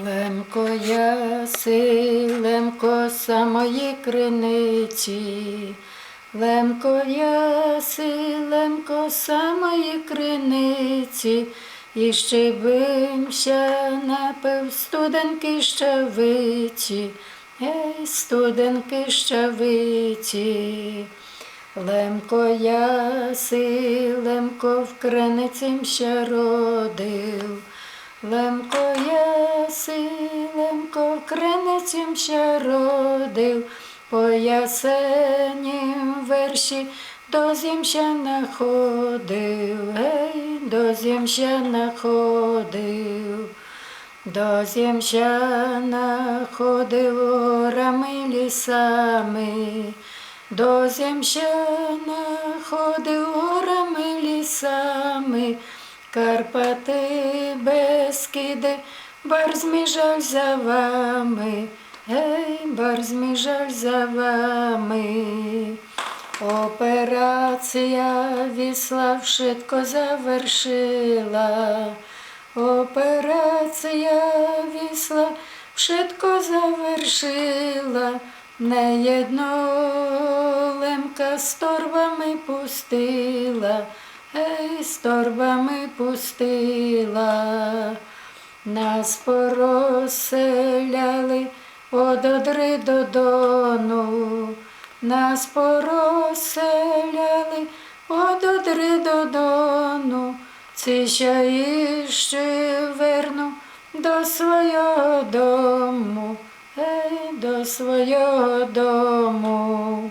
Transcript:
Лемко яси, лемко самої криниці, лемко яси, лемко самої криниці, і щебимся напив студенки щавиці, ей, студенки щавиці. Лемко яси, лемко в криницім ще родив. Лемко яси, лемко в ще родив, по ясенім верші до зімща находив, гей, до зімща находив. До зімща находив горами лісами, до зімща находив горами лісами, Карпати, Бескиди, барзмі жаль за вами, гей, барзмі жаль за вами. Операція вісла швидко завершила. Операція вісла швидко завершила. Не єдно лемка з торбами пустила, ей, з торбами пустила. Нас пороселяли од Одри до Дону, нас пороселяли од Одри до Дону, ці ще іще верну до свого дому, ей, до свого дому.